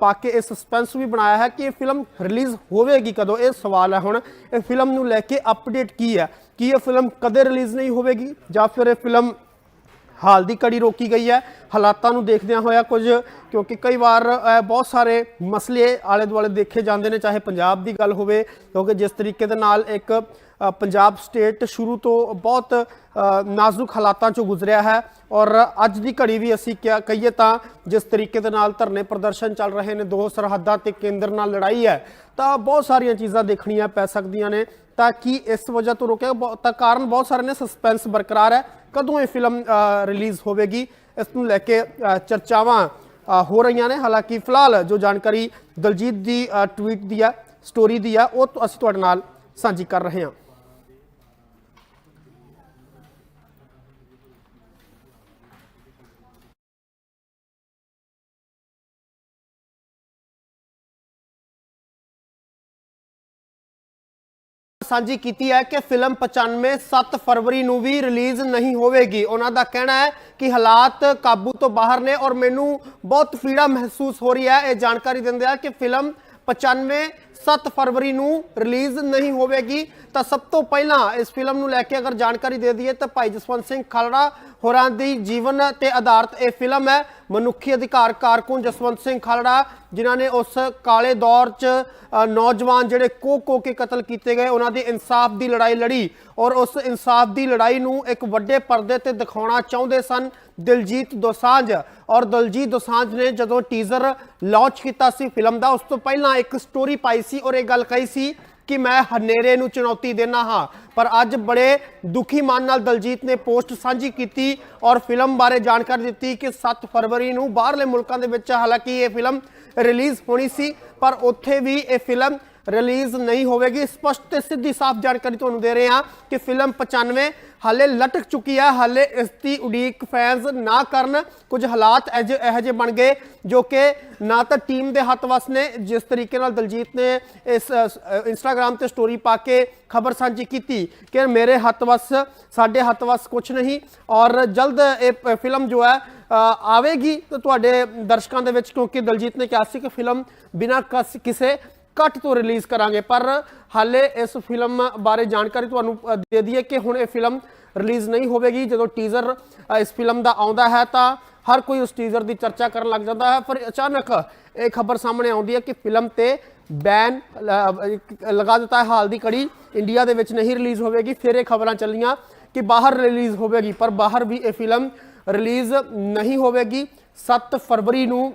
ਪਾ ਕੇ ਇਹ ਸਸਪੈਂਸ ਵੀ ਬਣਾਇਆ ਹੈ ਕਿ ਇਹ ਫਿਲਮ ਰਿਲੀਜ਼ ਹੋਵੇਗੀ ਕਦੋਂ? ਇਹ ਸਵਾਲ ਹੈ ਹੁਣ। ਇਹ ਫਿਲਮ ਨੂੰ ਲੈ ਕੇ ਅਪਡੇਟ ਕੀ ਹੈ? ਕੀ ਇਹ ਫਿਲਮ ਕਦੇ ਰਿਲੀਜ਼ ਨਹੀਂ ਹੋਵੇਗੀ? ਜਾਂ ਫਿਰ ਇਹ ਫਿਲਮ ਹਾਲ ਦੀ ਕੜੀ ਰੋਕੀ ਗਈ ਹੈ? ਹਾਲਾਤਾਂ ਨੂੰ ਦੇਖਦਿਆਂ ਹੋਇਆ ਕੁਝ, ਕਿਉਂਕਿ ਕਈ ਵਾਰ ਬਹੁਤ ਸਾਰੇ ਮਸਲੇ ਆਲੇ ਦੁਆਲੇ ਦੇਖੇ ਜਾਂਦੇ ਨੇ, ਚਾਹੇ ਪੰਜਾਬ ਦੀ ਗੱਲ ਹੋਵੇ, ਕਿਉਂਕਿ ਜਿਸ ਤਰੀਕੇ ਦੇ ਨਾਲ ਇੱਕ ਪੰਜਾਬ ਸਟੇਟ ਸ਼ੁਰੂ ਤੋਂ ਬਹੁਤ ਅ, ਨਾਜ਼ੁਕ ਹਾਲਾਤਾਂ ਚੋਂ ਗੁਜ਼ਰਿਆ ਹੈ ਔਰ ਅੱਜ ਦੀ ਘੜੀ ਵੀ ਅਸੀਂ ਕਿਹਾ ਕਹੀਏ ਤਾਂ ਜਿਸ ਤਰੀਕੇ ਦੇ ਨਾਲ ਧਰਨੇ ਪ੍ਰਦਰਸ਼ਨ ਚੱਲ ਰਹੇ ਨੇ ਦੋ ਸਰਹੱਦਾਂ ਤੇ ਕੇਂਦਰ ਨਾਲ ਲੜਾਈ ਹੈ ਤਾਂ ਬਹੁਤ ਸਾਰੀਆਂ ਚੀਜ਼ਾਂ ਦੇਖਣੀਆਂ ਪੈ ਸਕਦੀਆਂ ਨੇ। ਤਾਂ ਕੀ ਇਸ ਵਜ੍ਹਾ ਤੋਂ ਰੁਕਿਆ ਬਹੁ- ਤਾਂ ਕਾਰਨ ਬਹੁਤ ਸਾਰੇ ਨੇ ਸਸਪੈਂਸ ਬਰਕਰਾਰ ਹੈ। ਕਦੋਂ ਇਹ ਫਿਲਮ ਰਿਲੀਜ਼ ਹੋਵੇਗੀ? ਇਸ ਨੂੰ ਲੈ ਕੇ ਚਰਚਾਵਾਂ ਹੋ ਰਹੀਆਂ ਨੇ। ਹਾਲਾਂਕਿ ਫਿਲਹਾਲ ਜੋ ਜਾਣਕਾਰੀ ਦਲਜੀਤ ਦੀ ਟਵੀਟ ਦੀ ਆ ਸਟੋਰੀ ਦੀ ਆ ਉਹ ਅਸੀਂ ਤੁਹਾਡੇ ਨਾਲ ਸਾਂਝੀ ਕਰ ਰਹੇ ਹਾਂ। ਸਾਂਝੀ ਕੀਤੀ ਹੈ ਕਿ ਫਿਲਮ 95 7 ਫਰਵਰੀ ਨੂੰ ਵੀ ਰਿਲੀਜ਼ ਨਹੀਂ ਹੋਵੇਗੀ। ਉਹਨਾਂ ਦਾ ਕਹਿਣਾ ਹੈ ਕਿ ਹਾਲਾਤ ਕਾਬੂ ਤੋਂ ਬਾਹਰ ਨੇ ਔਰ ਮੈਨੂੰ ਬਹੁਤ ਪੀੜਾ ਮਹਿਸੂਸ ਹੋ ਰਹੀ ਹੈ। ਇਹ ਜਾਣਕਾਰੀ ਦਿੰਦੇ ਆ ਕਿ ਫਿਲਮ 95 7 ਫਰਵਰੀ ਨੂੰ ਰਿਲੀਜ਼ ਨਹੀਂ ਹੋਵੇਗੀ। ਤਾਂ ਸਭ ਤੋਂ ਪਹਿਲਾਂ ਇਸ ਫਿਲਮ ਨੂੰ ਲੈ ਕੇ ਅਗਰ ਜਾਣਕਾਰੀ ਦੇ ਦਈਏ ਤਾਂ ਭਾਈ ਜਸਵੰਤ ਸਿੰਘ ਖਾਲੜਾ ਹੋਰਾਂ ਦੀ ਜੀਵਨ ਤੇ ਆਧਾਰਿਤ ਇਹ ਫਿਲਮ ਹੈ। ਮਨੁੱਖੀ ਅਧਿਕਾਰ ਕਾਰਕੁਨ ਜਸਵੰਤ ਸਿੰਘ ਖਾਲੜਾ, ਜਿਨ੍ਹਾਂ ਨੇ ਉਸ ਕਾਲੇ ਦੌਰ 'ਚ ਨੌਜਵਾਨ ਜਿਹੜੇ ਕੋ ਕੋ ਕੇ ਕਤਲ ਕੀਤੇ ਗਏ, ਉਹਨਾਂ ਦੀ ਇਨਸਾਫ ਦੀ ਲੜਾਈ ਲੜੀ ਔਰ ਉਸ ਇਨਸਾਫ ਦੀ ਲੜਾਈ ਨੂੰ ਇੱਕ ਵੱਡੇ ਪਰਦੇ ਤੇ ਦਿਖਾਉਣਾ ਚਾਹੁੰਦੇ ਸਨ। ਦਿਲਜੀਤ ਦੋਸਾਂਝ। ਔਰ ਦਿਲਜੀਤ ਦੋਸਾਂਝ ਨੇ ਜਦੋਂ ਟੀਜ਼ਰ ਲਾਂਚ ਕੀਤਾ ਸੀ ਫਿਲਮ ਦਾ, ਉਸ ਤੋਂ ਪਹਿਲਾਂ ਇੱਕ ਸਟੋਰੀ ਪਾਈ ਸੀ ਔਰ ਇਹ ਗੱਲ ਕਹੀ ਸੀ ਕਿ ਮੈਂ ਹਨੇਰੇ ਨੂੰ ਚੁਣੌਤੀ ਦੇਣਾ ਹਾਂ। ਪਰ ਅੱਜ ਬੜੇ ਦੁਖੀ ਮਨ ਨਾਲ ਦਲਜੀਤ ਨੇ ਪੋਸਟ ਸਾਂਝੀ ਕੀਤੀ ਔਰ ਫਿਲਮ ਬਾਰੇ ਜਾਣਕਾਰੀ ਦਿੱਤੀ ਕਿ 7 ਫਰਵਰੀ ਨੂੰ ਬਾਹਰਲੇ ਮੁਲਕਾਂ ਦੇ ਵਿੱਚ ਹਾਲਾਂਕਿ ਇਹ ਫਿਲਮ ਰਿਲੀਜ਼ ਹੋਣੀ ਸੀ, ਪਰ ਉੱਥੇ ਵੀ ਇਹ ਫਿਲਮ ਰਿਲੀਜ਼ ਨਹੀਂ ਹੋਵੇਗੀ। ਸਪਸ਼ਟ ਤੇ ਸਿੱਧੀ ਸਾਫ਼ ਜਾਣਕਾਰੀ ਤੁਹਾਨੂੰ ਦੇ ਰਹੇ ਹਾਂ ਕਿ ਫਿਲਮ 95 ਹਾਲੇ ਲਟਕ ਚੁੱਕੀ ਹੈ। ਹਾਲੇ ਇਸ ਦੀ ਉਡੀਕ ਫੈਨਸ ਨਾ ਕਰਨ ਕੁਝ ਹਾਲਾਤ ਇਹੋ ਜਿਹੇ- ਇਹੋ ਜਿਹੇ ਬਣ ਗਏ ਜੋ ਕਿ ਨਾ ਤਾਂ ਟੀਮ ਦੇ ਹੱਥ ਵਸ ਨੇ। ਜਿਸ ਤਰੀਕੇ ਨਾਲ ਦਲਜੀਤ ਨੇ ਇਸ ਇੰਸਟਾਗ੍ਰam ਤੇ ਸਟੋਰੀ ਪਾ ਕੇ ਖਬਰ ਸਾਂਝੀ ਕੀਤੀ ਕਿ ਮੇਰੇ ਹੱਥ ਵਸ, ਸਾਡੇ ਹੱਥ ਵਸ ਕੁਝ ਨਹੀਂ ਔਰ ਜਲਦ ਇਹ ਫਿਲਮ ਜੋ ਹੈ ਆਵੇਗੀ। ਤਾਂ ਤੁਹਾਡੇ ਦਰਸ਼ਕਾਂ ਦੇ ਵਿੱਚ ਕਿਉਂਕਿ ਦਲਜੀਤ ਨੇ ਕਿਹਾ ਸੀ ਕਿ ਫਿਲਮ ਬਿਨਾਂ ਕਸ- ਕਿਸੇ ਕੱਟ ਤੋਂ ਰਿਲੀਜ਼ ਕਰਾਂਗੇ। ਪਰ ਹਾਲੇ ਇਸ ਫਿਲਮ ਬਾਰੇ ਜਾਣਕਾਰੀ ਤੁਹਾਨੂੰ ਦੇ ਦਈਏ ਕਿ ਹੁਣ ਇਹ ਫਿਲਮ ਰਿਲੀਜ਼ ਨਹੀਂ ਹੋਵੇਗੀ। ਜਦੋਂ ਟੀਜ਼ਰ ਇਸ ਫਿਲਮ ਦਾ ਆਉਂਦਾ ਹੈ ਤਾਂ ਹਰ ਕੋਈ ਉਸ ਟੀਜ਼ਰ ਦੀ ਚਰਚਾ ਕਰਨ ਲੱਗ ਜਾਂਦਾ ਹੈ। ਪਰ ਅਚਾਨਕ ਇਹ ਖਬਰ ਸਾਹਮਣੇ ਆਉਂਦੀ ਹੈ ਕਿ ਫਿਲਮ ਤੇ ਬੈਨ ਲਗਾ ਦਿੱਤਾ ਹੈ ਹਾਲ ਦੀ ਕੜੀ ਇੰਡੀਆ ਦੇ ਵਿੱਚ ਨਹੀਂ ਰਿਲੀਜ਼ ਹੋਵੇਗੀ। ਫਿਰ ਇਹ ਖਬਰਾਂ ਚੱਲੀਆਂ ਕਿ ਬਾਹਰ ਰਿਲੀਜ਼ ਹੋਵੇਗੀ। ਪਰ ਬਾਹਰ ਵੀ ਇਹ ਫਿਲਮ ਰਿਲੀਜ਼ ਨਹੀਂ ਹੋਵੇਗੀ। 7 ਫਰਵਰੀ ਨੂੰ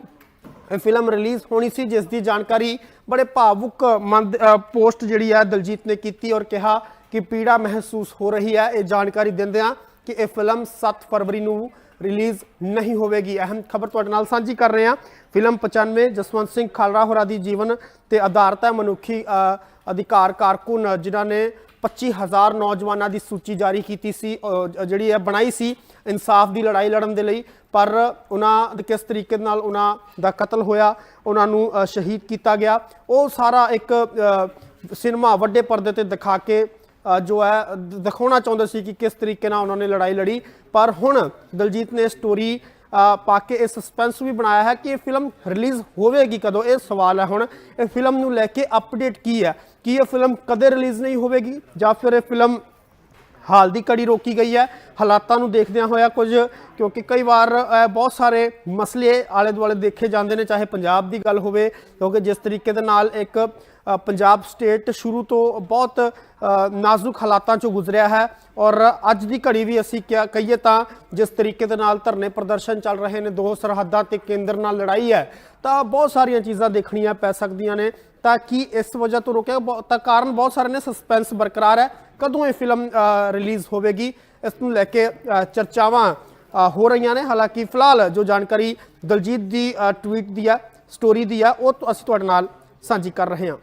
ਫਿਲਮ ਰਿਲੀਜ਼ ਹੋਣੀ ਸੀ, ਜਿਸ ਦੀ ਜਾਣਕਾਰੀ ਬੜੇ ਭਾਵੁਕ ਮੰਦ- ਪੋਸਟ ਜਿਹੜੀ ਹੈ ਦਲਜੀਤ ਨੇ ਕੀਤੀ ਔਰ ਕਿਹਾ ਕਿ ਪੀੜਾ ਮਹਿਸੂਸ ਹੋ ਰਹੀ ਹੈ। ਇਹ ਜਾਣਕਾਰੀ ਦਿੰਦਿਆਂ ਕਿ ਇਹ ਫਿਲਮ 7 ਫਰਵਰੀ ਨੂੰ ਰਿਲੀਜ਼ ਨਹੀਂ ਹੋਵੇਗੀ। ਅਹਿਮ ਖਬਰ ਤੁਹਾਡੇ ਨਾਲ ਸਾਂਝੀ ਕਰ ਰਹੇ ਹਾਂ। ਫਿਲਮ 95 ਜਸਵੰਤ ਸਿੰਘ ਖਾਲੜਾ ਹੋਰਾਂ ਦੀ ਜੀਵਨ ਤੇ ਆਧਾਰਿਤ ਹੈ। ਮਨੁੱਖੀ ਅਧਿਕਾਰ ਕਾਰਕੁਨ, ਜਿਨ੍ਹਾਂ ਨੇ 25000 ਨੌਜਵਾਨਾਂ ਦੀ ਸੂਚੀ ਜਾਰੀ ਕੀਤੀ ਸੀ ਜਿਹੜੀ ਹੈ ਬਣਾਈ ਸੀ ਇਨਸਾਫ ਦੀ ਲੜਾਈ ਲੜਨ ਦੇ ਲਈ। ਪਰ ਉਹਨਾਂ ਦੇ ਕਿਸ ਤਰੀਕੇ ਨਾਲ ਉਹਨਾਂ ਦਾ ਕਤਲ ਹੋਇਆ, ਉਹਨਾਂ ਨੂੰ ਸ਼ਹੀਦ ਕੀਤਾ ਗਿਆ, ਉਹ ਸਾਰਾ ਇੱਕ ਸਿਨੇਮਾ ਵੱਡੇ ਪਰਦੇ ਤੇ ਦਿਖਾ ਕੇ ਜੋ ਹੈ ਦਿਖਾਉਣਾ ਚਾਹੁੰਦੇ ਸੀ ਕਿ ਕਿਸ ਤਰੀਕੇ ਨਾਲ ਉਹਨਾਂ ਨੇ ਲੜਾਈ ਲੜੀ। ਪਰ ਹੁਣ ਦਲਜੀਤ ਨੇ ਸਟੋਰੀ ਪਾ ਕੇ ਇਹ ਸਸਪੈਂਸ ਵੀ ਬਣਾਇਆ ਹੈ ਕਿ ਇਹ ਫਿਲਮ ਰਿਲੀਜ਼ ਹੋਵੇਗੀ ਕਦੋਂ, ਇਹ ਸਵਾਲ ਹੈ ਹੁਣ। ਇਹ ਫਿਲਮ ਨੂੰ ਲੈ ਕੇ ਅਪਡੇਟ ਕੀ ਹੈ? ਕੀ ਇਹ ਫਿਲਮ ਕਦੇ ਰਿਲੀਜ਼ ਨਹੀਂ ਹੋਵੇਗੀ ਜਾਂ ਫਿਰ ਇਹ ਫਿਲਮ ਹਾਲ ਦੀ ਕੜੀ ਰੋਕੀ ਗਈ ਹੈ? ਹਾਲਾਤਾਂ ਨੂੰ ਦੇਖਦਿਆਂ ਹੋਇਆ ਕੁਝ, ਕਿਉਂਕਿ ਕਈ ਵਾਰ ਬਹੁਤ ਸਾਰੇ ਮਸਲੇ ਆਲੇ ਦੁਆਲੇ ਦੇਖੇ ਜਾਂਦੇ ਨੇ, ਚਾਹੇ ਪੰਜਾਬ ਦੀ ਗੱਲ ਹੋਵੇ, ਕਿਉਂਕਿ ਜਿਸ ਤਰੀਕੇ ਦੇ ਨਾਲ ਇੱਕ ਪੰਜਾਬ ਸਟੇਟ ਸ਼ੁਰੂ ਤੋਂ ਬਹੁਤ ਨਾਜ਼ੁਕ ਹਾਲਾਤਾਂ ਚੋਂ ਗੁਜ਼ਰਿਆ ਹੈ ਔਰ ਅੱਜ ਦੀ ਘੜੀ ਵੀ ਅਸੀਂ ਕਿਹਾ, ਕਹੀਏ ਤਾਂ ਜਿਸ ਤਰੀਕੇ ਦੇ ਨਾਲ ਧਰਨੇ ਪ੍ਰਦਰਸ਼ਨ ਚੱਲ ਰਹੇ ਨੇ, ਦੋ ਸਰਹੱਦਾਂ ਤੇ ਕੇਂਦਰ ਨਾਲ ਲੜਾਈ ਹੈ, ਤਾਂ ਬਹੁਤ ਸਾਰੀਆਂ ਚੀਜ਼ਾਂ ਦੇਖਣੀਆਂ ਪੈ ਸਕਦੀਆਂ ਨੇ। ਤਾਂ ਕੀ ਇਸ ਵਜ੍ਹਾ ਤੋਂ ਰੁਕਿਆ ਬਹੁ- ਤਾਂ ਕਾਰਨ ਬਹੁਤ ਸਾਰੇ ਨੇ ਸਸਪੈਂਸ ਬਰਕਰਾਰ ਹੈ ਕਦੋਂ ਇਹ ਫਿਲਮ ਰਿਲੀਜ਼ ਹੋਵੇਗੀ ਇਸ ਨੂੰ ਲੈ ਕੇ ਚਰਚਾਵਾਂ ਹੋ ਰਹੀਆਂ ਨੇ ਹਾਲਾਂਕਿ ਫਿਲਹਾਲ ਜੋ ਜਾਣਕਾਰੀ ਦਲਜੀਤ ਦੀ ਟਵੀਟ ਦੀ ਆ ਸਟੋਰੀ ਦੀ ਆ ਉਹ ਅਸੀਂ ਤੁਹਾਡੇ ਨਾਲ ਸਾਂਝੀ ਕਰ ਰਹੇ ਹਾਂ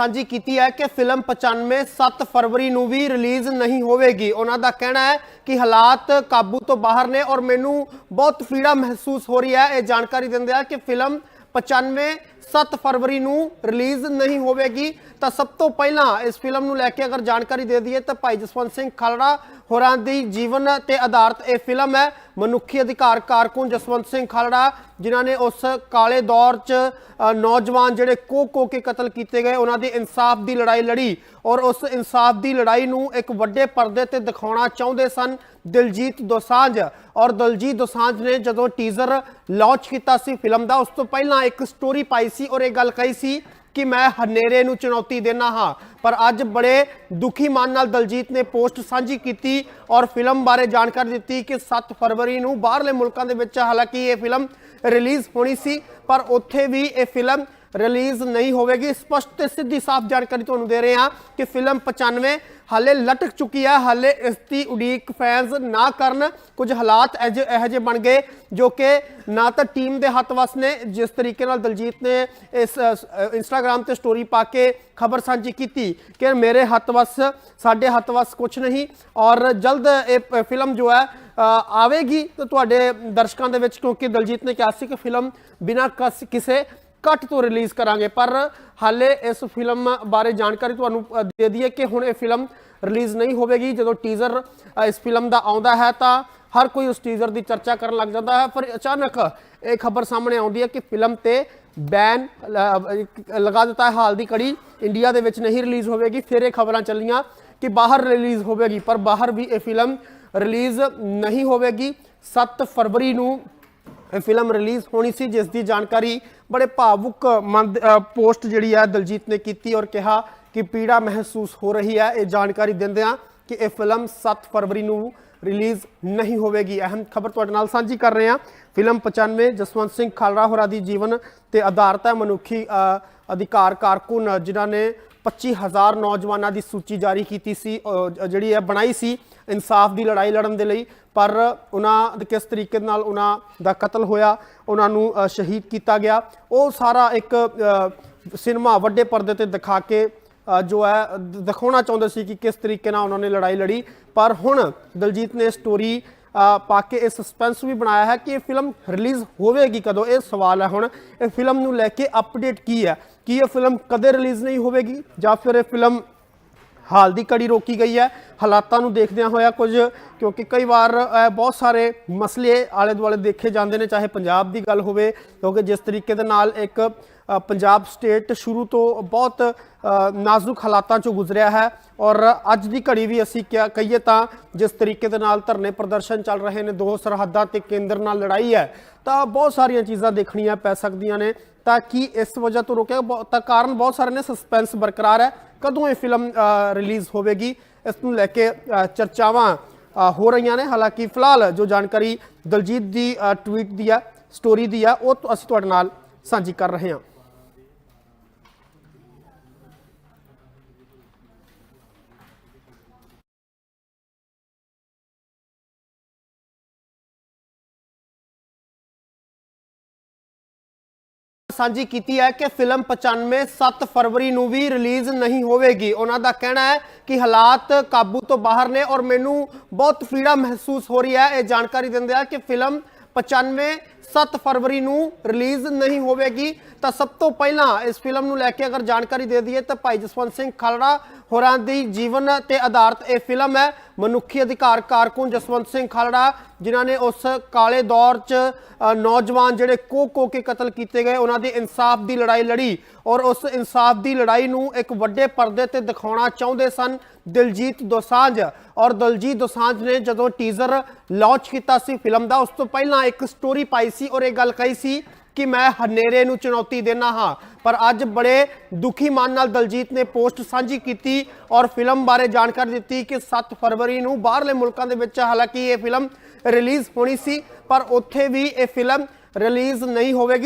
ਸਾਂਝੀ ਕੀਤੀ ਹੈ ਕਿ ਫਿਲਮ 95 7 ਫਰਵਰੀ ਨੂੰ ਵੀ ਰਿਲੀਜ਼ ਨਹੀਂ ਹੋਵੇਗੀ। ਉਹਨਾਂ ਦਾ ਕਹਿਣਾ ਹੈ ਕਿ ਹਾਲਾਤ ਕਾਬੂ ਤੋਂ ਬਾਹਰ ਨੇ ਔਰ ਮੈਨੂੰ ਬਹੁਤ ਪੀੜਾ ਮਹਿਸੂਸ ਹੋ ਰਹੀ ਹੈ। ਇਹ ਜਾਣਕਾਰੀ ਦਿੰਦੇ ਆ ਕਿ ਫਿਲਮ 95 7 ਫਰਵਰੀ ਨੂੰ ਰਿਲੀਜ਼ ਨਹੀਂ ਹੋਵੇਗੀ। ਤਾਂ ਸਭ ਤੋਂ ਪਹਿਲਾਂ ਇਸ ਫਿਲਮ ਨੂੰ ਲੈ ਕੇ ਅਗਰ ਜਾਣਕਾਰੀ ਦੇ ਦਈਏ ਤਾਂ ਭਾਈ ਜਸਵੰਤ ਸਿੰਘ ਖਾਲੜਾ ਹੋਰਾਂ ਦੀ ਜੀਵਨ ਤੇ ਆਧਾਰਿਤ ਇਹ ਫਿਲਮ ਹੈ। ਮਨੁੱਖੀ ਅਧਿਕਾਰ ਕਾਰਕੁਨ ਜਸਵੰਤ ਸਿੰਘ ਖਾਲੜਾ, ਜਿਨ੍ਹਾਂ ਨੇ ਉਸ ਕਾਲੇ ਦੌਰ 'ਚ ਨੌਜਵਾਨ ਜਿਹੜੇ ਕੋ ਕੋ ਕੇ ਕਤਲ ਕੀਤੇ ਗਏ, ਉਹਨਾਂ ਦੀ ਇਨਸਾਫ ਦੀ ਲੜਾਈ ਲੜੀ ਔਰ ਉਸ ਇਨਸਾਫ ਦੀ ਲੜਾਈ ਨੂੰ ਇੱਕ ਵੱਡੇ ਪਰਦੇ ਤੇ ਦਿਖਾਉਣਾ ਚਾਹੁੰਦੇ ਸਨ ਦਿਲਜੀਤ ਦੋਸਾਂਝ। ਔਰ ਦਿਲਜੀਤ ਦੋਸਾਂਝ ਨੇ ਜਦੋਂ ਟੀਜ਼ਰ ਲਾਂਚ ਕੀਤਾ ਸੀ ਫਿਲਮ ਦਾ, ਉਸ ਤੋਂ ਪਹਿਲਾਂ ਇੱਕ ਸਟੋਰੀ ਪਾਈ ਸੀ ਔਰ ਇਹ ਗੱਲ ਕਹੀ ਸੀ ਕਿ ਮੈਂ ਹਨੇਰੇ ਨੂੰ ਚੁਣੌਤੀ ਦੇਣਾ ਹਾਂ। ਪਰ ਅੱਜ ਬੜੇ ਦੁਖੀ ਮਨ ਨਾਲ ਦਲਜੀਤ ਨੇ ਪੋਸਟ ਸਾਂਝੀ ਕੀਤੀ ਔਰ ਫਿਲਮ ਬਾਰੇ ਜਾਣਕਾਰੀ ਦਿੱਤੀ ਕਿ 7 ਫਰਵਰੀ ਨੂੰ ਬਾਹਰਲੇ ਮੁਲਕਾਂ ਦੇ ਵਿੱਚ ਹਾਲਾਂਕਿ ਇਹ ਫਿਲਮ ਰਿਲੀਜ਼ ਹੋਣੀ ਸੀ, ਪਰ ਉੱਥੇ ਵੀ ਇਹ ਫਿਲਮ ਰਿਲੀਜ਼ ਨਹੀਂ ਹੋਵੇਗੀ। ਸਪਸ਼ਟ ਤੇ ਸਿੱਧੀ ਸਾਫ਼ ਜਾਣਕਾਰੀ ਤੁਹਾਨੂੰ ਦੇ ਰਹੇ ਹਾਂ ਕਿ ਫਿਲਮ 95 ਹਾਲੇ ਲਟਕ ਚੁੱਕੀ ਹੈ ਹਾਲੇ ਇਸ ਦੀ ਉਡੀਕ ਫੈਨਸ ਨਾ ਕਰਨ ਕੁਝ ਹਾਲਾਤ ਇਹੋ ਜਿਹੇ- ਇਹੋ ਜਿਹੇ ਬਣ ਗਏ ਜੋ ਕਿ ਨਾ ਤਾਂ ਟੀਮ ਦੇ ਹੱਥ ਵਸ ਨੇ। ਜਿਸ ਤਰੀਕੇ ਨਾਲ ਦਲਜੀਤ ਨੇ ਇਸ ਇੰਸਟਾਗ੍ਰam ਤੇ ਸਟੋਰੀ ਪਾ ਕੇ ਖਬਰ ਸਾਂਝੀ ਕੀਤੀ ਕਿ ਮੇਰੇ ਹੱਥ ਵਸ, ਸਾਡੇ ਹੱਥ ਵਸ ਕੁਝ ਨਹੀਂ ਔਰ ਜਲਦ ਇਹ ਫਿਲਮ ਜੋ ਹੈ ਆਵੇਗੀ। ਤੇ ਤੁਹਾਡੇ ਦਰਸ਼ਕਾਂ ਦੇ ਵਿੱਚ ਕਿਉਂਕਿ ਦਲਜੀਤ ਨੇ ਕਿਹਾ ਸੀ ਕਿ ਫਿਲਮ ਬਿਨਾਂ ਕਸ- ਕਿਸੇ ਕੱਟ ਤੋਂ ਰਿਲੀਜ਼ ਕਰਾਂਗੇ। ਪਰ ਹਾਲੇ ਇਸ ਫਿਲਮ ਬਾਰੇ ਜਾਣਕਾਰੀ ਤੁਹਾਨੂੰ ਦੇ ਦਈਏ ਕਿ ਹੁਣ ਇਹ ਫਿਲਮ ਰਿਲੀਜ਼ ਨਹੀਂ ਹੋਵੇਗੀ। ਜਦੋਂ ਟੀਜ਼ਰ ਇਸ ਫਿਲਮ ਦਾ ਆਉਂਦਾ ਹੈ ਤਾਂ ਹਰ ਕੋਈ ਉਸ ਟੀਜ਼ਰ ਦੀ ਚਰਚਾ ਕਰਨ ਲੱਗ ਜਾਂਦਾ ਹੈ। ਪਰ ਅਚਾਨਕ ਇਹ ਖਬਰ ਸਾਹਮਣੇ ਆਉਂਦੀ ਹੈ ਕਿ ਫਿਲਮ ਤੇ ਬੈਨ ਲਗਾ ਦਿੱਤਾ ਹੈ ਹਾਲ ਦੀ ਕੜੀ ਇੰਡੀਆ ਦੇ ਵਿੱਚ ਨਹੀਂ ਰਿਲੀਜ਼ ਹੋਵੇਗੀ। ਫਿਰ ਇਹ ਖਬਰਾਂ ਚੱਲੀਆਂ ਕਿ ਬਾਹਰ ਰਿਲੀਜ਼ ਹੋਵੇਗੀ। ਪਰ ਬਾਹਰ ਵੀ ਇਹ ਫਿਲਮ ਰਿਲੀਜ਼ ਨਹੀਂ ਹੋਵੇਗੀ। 7 ਫਰਵਰੀ ਨੂੰ ਇਹ ਫਿਲਮ ਰਿਲੀਜ਼ ਹੋਣੀ ਸੀ, ਜਿਸ ਦੀ ਜਾਣਕਾਰੀ ਬੜੇ ਭਾਵੁਕ ਮੰਦ ਪੋਸਟ ਜਿਹੜੀ ਹੈ ਦਲਜੀਤ ਨੇ ਕੀਤੀ ਔਰ ਕਿਹਾ ਕਿ ਪੀੜਾ ਮਹਿਸੂਸ ਹੋ ਰਹੀ ਹੈ। ਇਹ ਜਾਣਕਾਰੀ ਦਿੰਦਿਆਂ ਕਿ ਇਹ ਫਿਲਮ 7 ਫਰਵਰੀ ਨੂੰ ਰਿਲੀਜ਼ ਨਹੀਂ ਹੋਵੇਗੀ। ਅਹਿਮ ਖਬਰ ਤੁਹਾਡੇ ਨਾਲ ਸਾਂਝੀ ਕਰ ਰਹੇ ਹਾਂ। ਫਿਲਮ 95 ਜਸਵੰਤ ਸਿੰਘ ਖਾਲੜਾ ਹੋਰਾਂ ਦੀ ਜੀਵਨ ਤੇ ਆਧਾਰਿਤ ਹੈ। ਮਨੁੱਖੀ ਅਧਿਕਾਰ ਕਾਰਕੁਨ ਜਿਨ੍ਹਾਂ ਨੇ 25000 ਨੌਜਵਾਨਾਂ ਦੀ ਸੂਚੀ ਜਾਰੀ ਕੀਤੀ ਸੀ ਜਿਹੜੀ ਹੈ ਬਣਾਈ ਸੀ। ਇਨਸਾਫ ਦੀ ਲੜਾਈ ਲੜਨ ਦੇ ਲਈ, ਪਰ ਉਹਨਾਂ ਦੇ ਕਿਸ ਤਰੀਕੇ ਨਾਲ ਉਹਨਾਂ ਦਾ ਕਤਲ ਹੋਇਆ, ਉਹਨਾਂ ਨੂੰ ਸ਼ਹੀਦ ਕੀਤਾ ਗਿਆ। ਉਹ ਸਾਰਾ ਇੱਕ ਸਿਨੇਮਾ ਵੱਡੇ ਪਰਦੇ ਤੇ ਦਿਖਾ ਕੇ ਜੋ ਹੈ ਦਿਖਾਉਣਾ ਚਾਹੁੰਦੇ ਸੀ ਕਿ ਕਿਸ ਤਰੀਕੇ ਨਾਲ ਉਹਨਾਂ ਨੇ ਲੜਾਈ ਲੜੀ। ਪਰ ਹੁਣ ਦਲਜੀਤ ਨੇ ਸਟੋਰੀ ਪਾ ਕੇ ਇਹ ਸਸਪੈਂਸ ਵੀ ਬਣਾਇਆ ਹੈ ਕਿ ਇਹ ਫਿਲਮ ਰਿਲੀਜ਼ ਹੋਵੇਗੀ ਕਦੋਂ? ਇਹ ਸਵਾਲ ਹੈ ਹੁਣ। ਇਹ ਫਿਲਮ ਨੂੰ ਲੈ ਕੇ ਅਪਡੇਟ ਕੀ ਹੈ? ਕੀ ਇਹ ਫਿਲਮ ਕਦੇ ਰਿਲੀਜ਼ ਨਹੀਂ ਹੋਵੇਗੀ? ਜਾਂ ਫਿਰ ਇਹ ਫਿਲਮ ਹਾਲ ਦੀ ਕੜੀ ਰੋਕੀ ਗਈ ਹੈ। ਹਾਲਾਤਾਂ ਨੂੰ ਦੇਖਦਿਆਂ ਹੋਇਆ ਕੁਝ ਕਿਉਂਕਿ ਕਈ ਵਾਰ ਬਹੁਤ ਸਾਰੇ ਮਸਲੇ ਆਲੇ ਦੁਆਲੇ ਦੇਖੇ ਜਾਂਦੇ ਨੇ ਚਾਹੇ ਪੰਜਾਬ ਦੀ ਗੱਲ ਹੋਵੇ ਕਿਉਂਕਿ ਜਿਸ ਤਰੀਕੇ ਦੇ ਨਾਲ ਇੱਕ ਪੰਜਾਬ ਸਟੇਟ ਸ਼ੁਰੂ ਤੋਂ ਬਹੁਤ ਅ, ਨਾਜ਼ੁਕ ਹਾਲਾਤਾਂ ਚੋਂ ਗੁਜ਼ਰਿਆ ਹੈ ਔਰ ਅੱਜ ਦੀ ਘੜੀ ਵੀ ਅਸੀਂ ਕਿਹਾ ਕਹੀਏ ਤਾਂ ਜਿਸ ਤਰੀਕੇ ਦੇ ਨਾਲ ਧਰਨੇ ਪ੍ਰਦਰਸ਼ਨ ਚੱਲ ਰਹੇ ਨੇ ਦੋ ਸਰਹੱਦਾਂ ਤੇ ਕੇਂਦਰ ਨਾਲ ਲੜਾਈ ਹੈ ਤਾਂ ਬਹੁਤ ਸਾਰੀਆਂ ਚੀਜ਼ਾਂ ਦੇਖਣੀਆਂ ਪੈ ਸਕਦੀਆਂ ਨੇ। ਤਾਂ ਕਿ ਇਸ ਵਜ੍ਹਾ ਤੋਂ ਰੋਕਿਆ? ਬਹੁ- ਤਾਂ ਕਾਰਨ ਬਹੁਤ ਸਾਰੇ ਨੇ ਸਸਪੈਂਸ ਬਰਕਰਾਰ ਹੈ। ਕਦੋਂ ਇਹ ਫਿਲਮ ਰਿਲੀਜ਼ ਹੋਵੇਗੀ, ਇਸ ਨੂੰ ਲੈ ਕੇ ਚਰਚਾਵਾਂ ਹੋ ਰਹੀਆਂ ਨੇ। ਹਾਲਾਂਕਿ ਫਿਲਹਾਲ ਜੋ ਜਾਣਕਾਰੀ ਦਲਜੀਤ ਦੀ ਟਵੀਟ ਦੀ ਆ ਸਟੋਰੀ ਦੀ ਆ ਉਹ ਅਸੀਂ ਤੁਹਾਡੇ ਨਾਲ ਸਾਂਝੀ ਕਰ ਰਹੇ ਹਾਂ। ਸਾਂਝੀ ਕੀਤੀ ਹੈ ਕਿ ਫਿਲਮ 95 7 ਫਰਵਰੀ ਨੂੰ ਵੀ ਰਿਲੀਜ਼ ਨਹੀਂ ਹੋਵੇਗੀ। ਉਹਨਾਂ ਦਾ ਕਹਿਣਾ ਹੈ ਕਿ ਹਾਲਾਤ ਕਾਬੂ ਤੋਂ ਬਾਹਰ ਨੇ ਔਰ ਮੈਨੂੰ ਬਹੁਤ ਪੀੜਾ ਮਹਿਸੂਸ ਹੋ ਰਹੀ ਹੈ। ਇਹ ਜਾਣਕਾਰੀ ਦਿੰਦੇ ਆ ਕਿ ਫਿਲਮ 95 7 ਫਰਵਰੀ ਨੂੰ ਰਿਲੀਜ਼ ਨਹੀਂ ਹੋਵੇਗੀ। ਤਾਂ ਸਭ ਤੋਂ ਪਹਿਲਾਂ ਇਸ ਫਿਲਮ ਨੂੰ ਲੈ ਕੇ ਅਗਰ ਜਾਣਕਾਰੀ ਦੇ ਦਈਏ ਤਾਂ ਭਾਈ ਜਸਵੰਤ ਸਿੰਘ ਖਾਲੜਾ ਹੋਰਾਂ ਦੀ ਜੀਵਨ ਤੇ ਆਧਾਰਿਤ ਇਹ ਫਿਲਮ ਹੈ। ਮਨੁੱਖੀ ਅਧਿਕਾਰ ਕਾਰਕੁਨ ਜਸਵੰਤ ਸਿੰਘ ਖਾਲੜਾ, ਜਿਨ੍ਹਾਂ ਨੇ ਉਸ ਕਾਲੇ ਦੌਰ 'ਚ ਨੌਜਵਾਨ ਜਿਹੜੇ ਕੋ ਕੋ ਕੇ ਕਤਲ ਕੀਤੇ ਗਏ, ਉਹਨਾਂ ਦੀ ਇਨਸਾਫ ਦੀ ਲੜਾਈ ਲੜੀ ਔਰ ਉਸ ਇਨਸਾਫ ਦੀ ਲੜਾਈ ਨੂੰ ਇੱਕ ਵੱਡੇ ਪਰਦੇ ਤੇ ਦਿਖਾਉਣਾ ਚਾਹੁੰਦੇ ਸਨ ਦਿਲਜੀਤ ਦੋਸਾਂਝ ਔਰ ਦਿਲਜੀਤ ਦੋਸਾਂਝ ਨੇ ਜਦੋਂ ਟੀਜ਼ਰ ਲਾਂਚ ਕੀਤਾ ਸੀ ਫਿਲਮ ਦਾ, ਉਸ ਤੋਂ ਪਹਿਲਾਂ ਇੱਕ ਸਟੋਰੀ ਪਾਈ ਸੀ ਔਰ ਇਹ ਗੱਲ ਕਹੀ ਸੀ ਕਿ ਮੈਂ ਹਨੇਰੇ ਨੂੰ ਚੁਣੌਤੀ ਦੇਣਾ ਹਾਂ। ਪਰ ਅੱਜ ਬੜੇ ਦੁਖੀ ਮਨ ਨਾਲ ਦਲਜੀਤ ਨੇ ਪੋਸਟ ਸਾਂਝੀ ਕੀਤੀ ਔਰ ਫਿਲਮ ਬਾਰੇ ਜਾਣਕਾਰੀ ਦਿੱਤੀ ਕਿ 7 ਫਰਵਰੀ ਨੂੰ ਬਾਹਰਲੇ ਮੁਲਕਾਂ ਦੇ ਵਿੱਚ ਹਾਲਾਂਕਿ ਇਹ ਫਿਲਮ ਰਿਲੀਜ਼ ਹੋਣੀ ਸੀ, ਪਰ ਉੱਥੇ ਵੀ ਇਹ ਫਿਲਮ ਰਿਲੀਜ਼ ਨਹੀਂ ਹੋਵੇਗੀ।